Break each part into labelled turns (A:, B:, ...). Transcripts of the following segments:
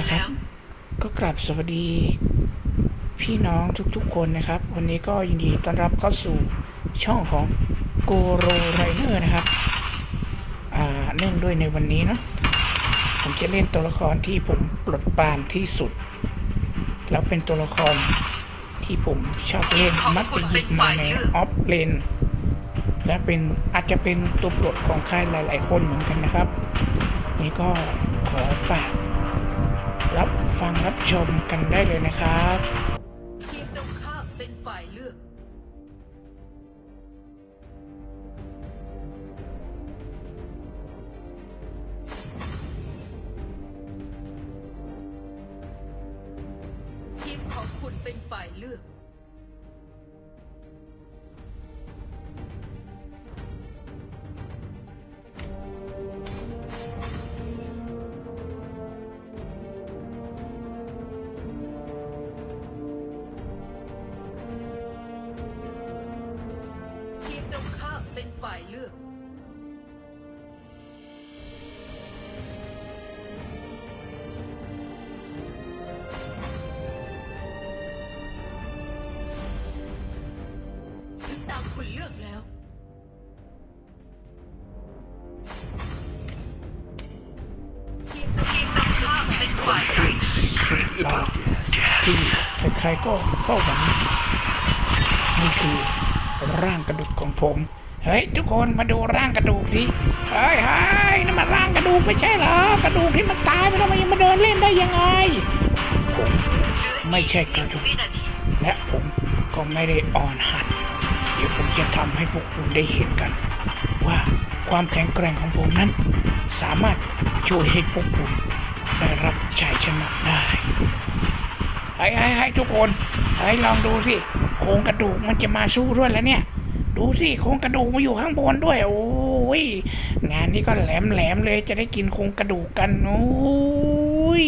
A: นะครับ ก็กลับสวัสดี พี่น้องทุกๆคนนะครับ วันนี้ก็ยินดีต้อนรับเข้าสู่ช่องของโกโรไรเนอร์นะครับ อ่าเนื่องด้วยในวันนี้เนาะผมจะเล่นตัวละครที่ผมปลดปรานที่สุด แล้วเป็นตัวละครที่ผมชอบเล่นมักจะหยิบมาในออฟเลนและเป็นอาจจะเป็นตัวโปรดของใครหลาย ๆ คนเหมือนกันนะครับ นี่ก็ขอฝาก รับฟังรับชมกันได้เลยนะครับ
B: ทีมตรงข้ามเป็นฝ่ายเลือก ทีมของคุณเป็นฝ่ายเลือก
A: ใครก็เฝ้าหวังนี่คือร่างกระดูกของผม เฮ้ย ทุกคนมาดูร่างกระดูกสิ เฮ้ยเฮ้ยนั่นมันร่างกระดูกไม่ใช่เหรอ กระดูกที่มันตายไปแล้วมันยังมาเดินเล่นได้ยังไง ผมไม่ใช่กระดูก และผมก็ไม่ได้อ่อนหัด เดี๋ยวผมจะทำให้พวกคุณได้เห็นกัน ว่าความแข็งแกร่งของผมนั้น สามารถช่วยให้พวกคุณได้รับชัยชนะได้ ให้ให้ให้ทุกคนให้ลองดูสิโครงกระดูกมันจะมาสู้ด้วยแล้วเนี่ย ดูสิโครงกระดูกมาอยู่ข้างบนด้วย โอ้ยงานนี้ก็แหลมแหลมเลยจะได้กินโครงกระดูกกันโอ้ย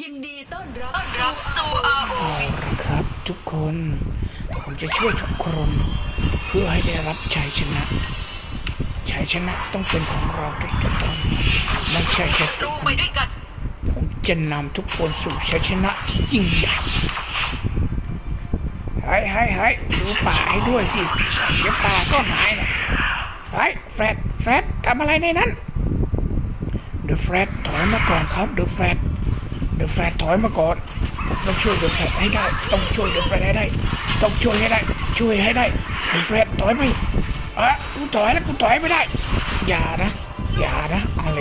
B: ยินดีต้อนรับรับสู่
A: อาละครับ ทุกคน ผมจะช่วยทุกคน เพื่อให้ได้รับชัยชนะชัยชนะต้องเป็นของเราทุกคนไม่ใช่แค่ตัว
B: รู้
A: ผ
B: ไป
A: ม
B: ด้วยกัน
A: ผมจะนำทุกคนสู่ชัยชนะที่ยิ่งใหญ่ให้ให้ให้ดูป่าให้ด้วยสิเดี๋ยวป่าก็หายนะเฮ้ยแฟรดแฟรดทำอะไรในนั้นเดอะแฟรดถอยมาก่อนครับเดอะแฟรดเดอะแฟรดถอยมาก่อนผม ต้องช่วยเดอะแฟรดให้ได้ ต้องช่วยเดอะแฟรดให้ได้ ต้องช่วยให้ได้ ช่วยให้ได้เดอะแฟรดถอยไปอะกูถอยแล้วกูถอยไม่ได้ อย่านะ อย่านะอะไร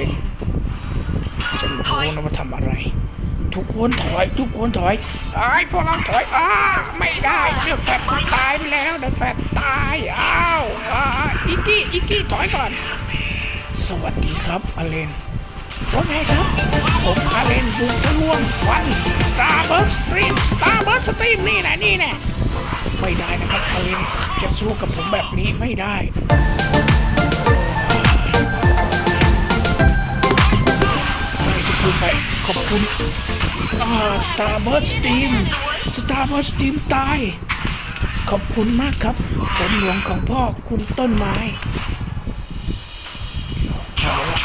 A: จะรู้นะว่าทำอะไร ทุกคนถอย ทุกคนถอยไอ้พวกเราถอยอ้าไม่ได้เดอดแฟดมันตายไปแล้วเดอดแฟดตายอ้าวอ้าอิกกี้อิกกี้ถอยก่อน สวัสดีครับอาเลน ว่าไงครับ ผมอาเลนบุกทะลวงฟันสตาร์เบิร์สตรีมสตาร์เบิร์สตรีมนี่แหละนี่แน่ไม่ได้นะครับอาเลนจะสู้กับผมแบบนี้ไม่ได้ได้สกุลไปขอบคุณอ่าสตาร์เบิร์สตีมสตาร์เบิร์สตีมตาย ขอบคุณมากครับฝนหลวงของพ่อคุณต้นไม้เอาละ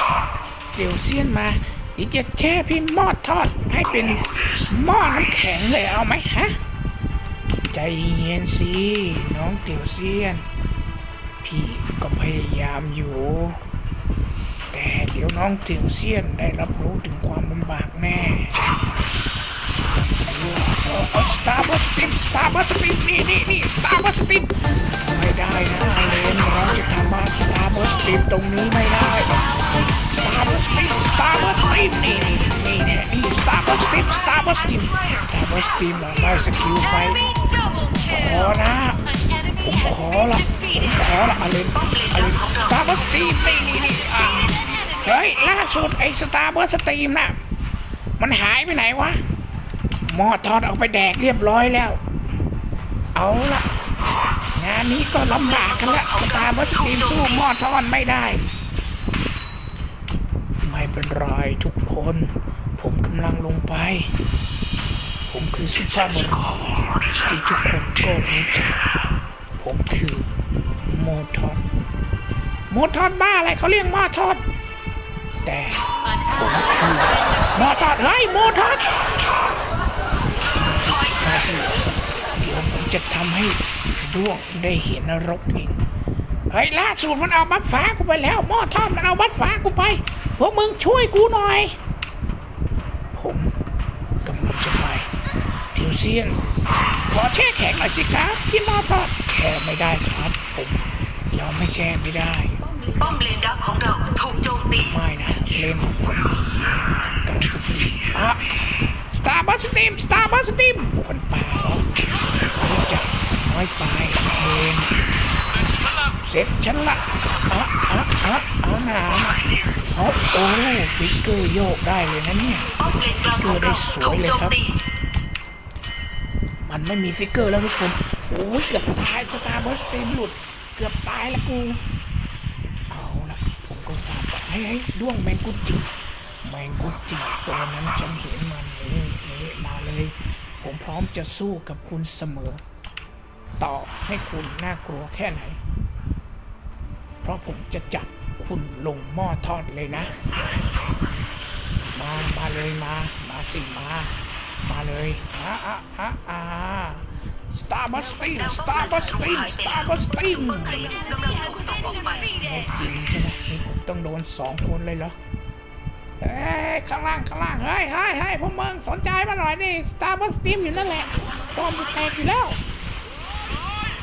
A: เดี๋ยวเซียนมาเดี๋ยวจะแช่พี่มอดทอดให้เป็นหม้อน้ำแข็งเลยเอาไหมฮะ ใจเย็นสิน้องเตียวเซียน พี่ก็พยายามอยู่ แต่เดี๋ยวน้องเตียวเซียนได้รับรู้ถึงความลำบากแน่สตาร์บัคสติมสตาร์บัคสติมนี่นี่นี่สตาร์บัคสติมไม่ได้นะเลนเราจะทำบ้านสตาร์บัคสติมตรงนี้ไม่ได้ สตาร์บัคสติมสตาร์บัคสติมได้สกิลไปขอนะผมขอละผมขอละอะไรอะไรสตาร์บัคสตรีมนี่นี่นี่อะเฮ้ยล่าสุดไอ้สตาร์บัคสตรีมน่ะมันหายไปไหนวะหมอทอดเอาไปแดกเรียบร้อยแล้ว เอาละงานนี้ก็ลำบากกันละสตาร์บัคสตรีมสู้หมอทอดไม่ได้ ไม่เป็นไรทุกคนำลังลงไป ผมคือสุภาพบุรุษที่ทุกคนก็รู้จัก ผมคือโมทอดโมทอดบ้าอะไรเขาเรียกหม้อทอด แต่ผมคือหม้อทอดเฮ้ยโมทอดมาสิเดี๋ยวผมจะทำให้ด้วงได้เห็นนรกเองเฮ้ยล่าสุดมันเอาบัตฟ้ากูไปแล้วหม้อทอดมันเอาบัตฟ้ากูไป พวกมึงช่วยกูหน่อย ผมกำลังจะไป เทียวเซียน ขอแช่แข็งหน่อยสิครับพี่หมอทอดแช่ไม่ได้ครับผมยอมไม่แช่ไม่ได้
B: ป้อมเลนดักของเราถูกโจมตี
A: ไม่นะเลนของผมกำลังจะตีอะสตาร์บัสตีมสตาร์บัสตีมบวนป่าเหรอรู้จักน้อยไปเลนเสร็จฉันละอะอะอะอะหนาเอาโอ้ฟิกเกอร์โยกได้เลยนะเนี่ย
B: ป้อมเลนกลางของเราถูกโจ มั
A: นไม่มีฟิกเกอร์แล้วทุกคนโอ้ยเกือบตายสตาร์บัสตีมหลุด เกือบตายแล้วกู เอาละผมก็ฝากไปให้ให้ด้วงแมงกุจิแมงกุจิตัวนั้นฉันเห็นมันนี่นี่มาเลย ผมพร้อมจะสู้กับคุณเสมอ ต่อให้คุณน่ากลัวแค่ไหน เพราะผมจะจับคุณลงหม้อทอดเลยนะ มา มาเลยมา มาสิมา มาเลยอะอะอะอะสตาร์บัสตีมสตาร์บัสตีมสตาร์บัสตีม
B: กำลังถูกส่งออก
A: ไม่จริงใช่ไหมนี่ผมต้องโดนสองคนเลยเหรอเฮ้ยข้างล่างข้างล่างเฮ้ยเฮ้ยเฮ้ยพวกมึงสนใจมาหน่อยนี่สตาร์บัสตีมอยู่นั่นแหละตอนมันแตกอยู่แล้ว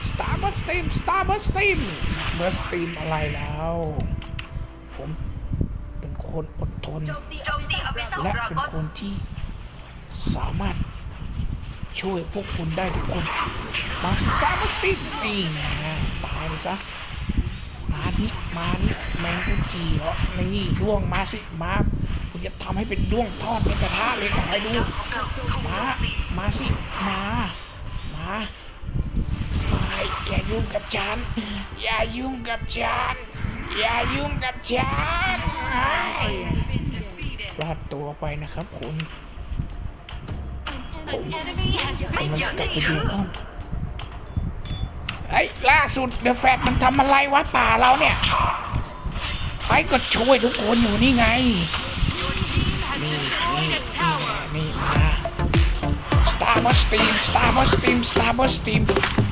A: สตาร์บัสตีมสตาร์บัสตีมบัสตีมอะไรแล้วผมเป็นคนอดทนและเป็นคนที่ สามารถช่วยพวกคุณได้ทุกคน มาสตาร์บัสติกนี่นะตายไปซะ มานี่มานี่แมงกุจีเหรอนี่ด้วงมาสิมาคุณจะทำให้เป็นด้วงทอดในกระทะเลยขอให้ดู มา
B: มา
A: สิ มา มาไปอย่ายุ่งกับฉัน อย่ายุ่งกับฉัน อย่ายุ่งกับฉันไอ้รอดตัวไปนะครับคุณ ไอ้ล่าสุดเดอะแฟตมันทำอะไรวะป่าเราเนี่ย ไปก็ช่วยทุกคนอยู่นี่ไง นี่นี่นี่นี่มาสตาร์บัสตีมสตาร์บัสตีมสตาร์บัสตีม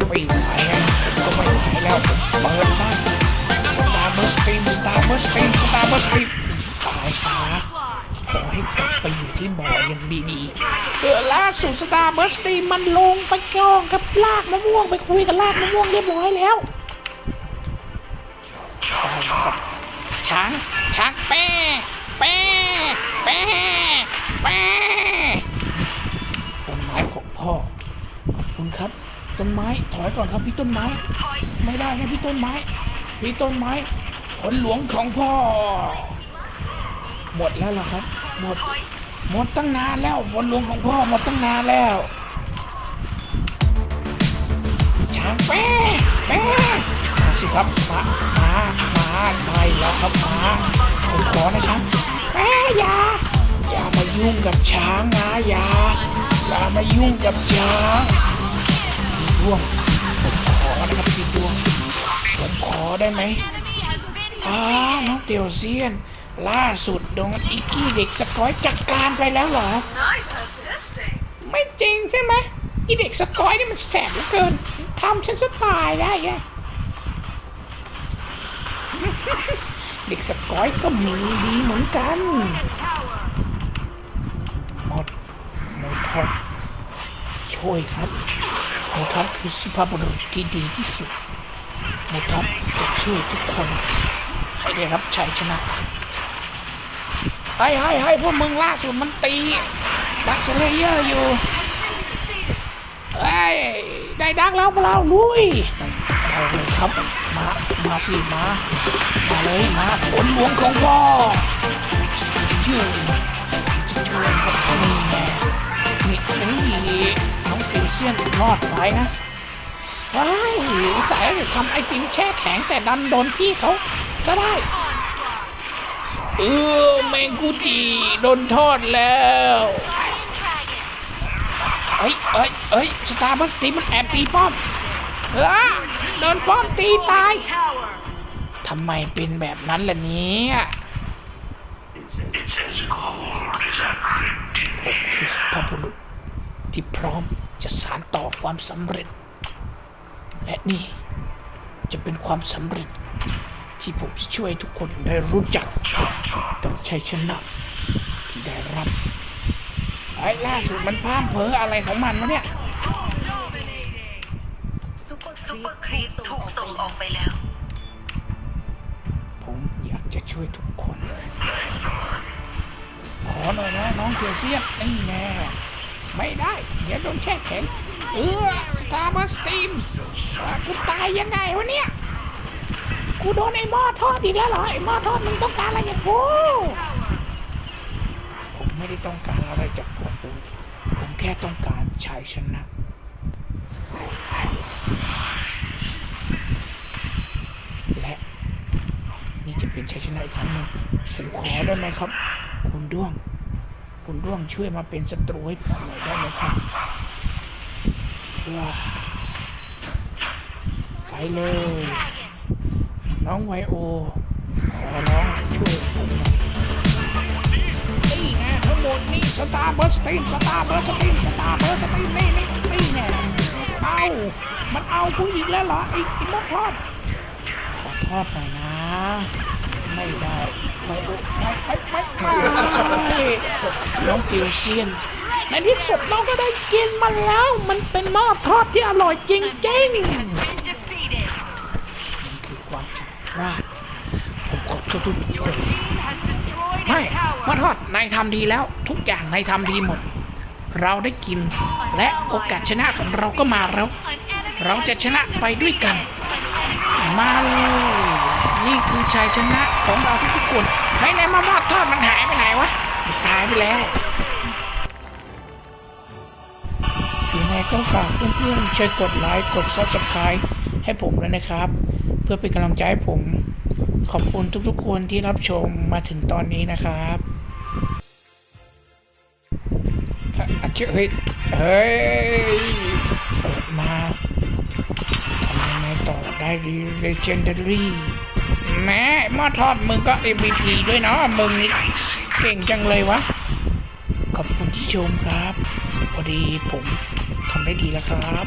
A: ไม่ไหวแล้วผมก็ไม่ไหวแล้วเปิดบ้างสตาร์บัสตีมสตาร์บัสตีมสตาร์บัสตีมตายซะ ให้กลับไปอยู่ที่บ่อยังดีๆเออล่าสุดสตาร์เบัสตีมันลงไปกองกับลากมะม่วงไปคุยกับลากมะม่วงเรียบร้อยแล้วช้างช้างแป้แป้แป้แป้ต้นไม้ของพ่อ ขอบคุณครับ ต้นไม้ถอยก่อนครับพี่ต้นไม้ ไม่ได้นะพี่ต้นไม้ พี่ต้นไม้ผลหลวงของพ่อ หมดแล้วเหรอครับ หมด
B: ถอย
A: หมดตั้งนานแล้วฝนหลวงของพ่อหมดตั้งนานแล้วช้างแป้แป้มาสิครับมามามาไปแล้วครับมาผมขอนะช้างแป้อย่าอย่ามายุ่งกับช้างนะอย่าอย่ามายุ่งกับช้างพี่ดวงผมขอนะครับพี่ดวงผมขอได้ไหม
C: enemy has been
A: อ้าน้องเตียวเซียน ล่าสุดโดนอิกกี้เด็กสกอยจัดการไปแล้วเหรอ
B: Nice assisting
A: ไม่จริงใช่ไหมอีเด็กสกอยนี่มันแสบเหลือเกินทำฉันสตายได้ไงเด็กสกอยก็มีดีเหมือนกัน
C: tower.
A: หมดหมดท็อปช่วยครับหมดท็อปคือสุภาพบุรุษที่ดีที่สุดหมดท็อปจะช่วยทุกคนให้ได้รับชัยชนะ ให้ให้ให้พวกมึงล่าสุดมันตีดักสเลเยอร์อยู่เอ้ยได้ดักแล้วพวกเราลุยเอาเลยครับมามาสิมามาเลยมาฝนหลวงของพ่อชื่อจะช่วยกับนี่ไงนี่นี่น้องเซเซียนรอดไปนะว้ายสายทำไอติมแช่แข็งแต่ดันโดนพี่เขาก็ได้ เออแมงกุจีโดนทอดแล้วเอ้ยเอ้ยเอ้ยสตาร์บัคตีมันแอบตีป้อมเออโดนป้อมตีตายทำไมเป็นแบบนั้นล่ะเนี่ยผมคือสุภาพบุรุษที่พร้อมจะสานต่อความสำเร็จ และนี่จะเป็นความสำเร็จ ที่ผมจะช่วยทุกคนได้รู้จักกับชัยชนะที่ได้รับไอ้ล่าสุดมันพร่ำเพ้ออะไรของมันวะเนี่ย
B: ซุปเปอร์ซุปเปอร์ครีปถูกส่งออกไปแล้ว
A: ผมอยากจะช่วยทุกคน ขอหน่อยนะน้องเจเซียนนี่แน่ไม่ได้ เดี๋ยวโดนแช่แข็ง เออสตาร์บัคสตีมกูตายยังไงวะเนี่ย กูโดนไอ้หม้อทอดอีกแล้วเหรอไอ้หม้อทอดมึงต้องการอะไรจากกูผมไม่ได้ต้องการอะไรจากพวกคุณผมแค่ต้องการชัยชนะและนี่จะเป็นชัยชนะอีกครั้งหนึ่งผมขอได้ไหมครับ คุณด้วง คุณด้วงช่วยมาเป็นศัตรูให้ผมหน่อยได้ไหมครับว้าไปเลย น้องไวโอขอร้องช่วยผมหน่อยนี่ไงทั้งหมดนี่สตาร์เบอร์สตีนสตาร์เบอร์สตีนสตาร์เบอร์สตีนนี่นี่นี่ไงเอามันเอากูอีกแล้วเหรอไอ้ไอ้มดทอดขอโทษหน่อยนะ ไม่ได้ไม่ไม่ไม่ไม่ไม่น้องกิวเซียนในที่สุดเราก็ได้กินมันแล้ว มันเป็นหม้อทอดที่อร่อยจริงๆ
C: Has been defeated.
A: มันคือความผิดพลาด ผมขอโทุกไม่ม้อทอดนายทำดีแล้ว ทุกอย่างนายทำดีหมด เราได้กิน และโอกาสชนะของเราก็มาแล้ว เราจะชนะไปด้วยกัน มาเลยนี่คือชัยชนะของเราทุกคนให้ในมามอดทอดมันหายไปไหนวะตายไปแล้วยังไงก็ฝากเพื่อนๆช่วยกดไลค์กด subscribe ให้ผมด้วยนะครับ เพื่อเป็นกำลังใจให้ผม ขอบคุณทุกๆคนที่รับชมมาถึงตอนนี้นะครับอะอะเจ้เฮ้ยเฮ้ยเปิดมาทำยังไงต่อได้ Legendary แม่หม้อทอดมึงก็ MVP ด้วยเนาะมึงนี่เก่งจังเลยวะ ขอบคุณที่ชมครับ พอดีผมทำได้ดีแล้วครับ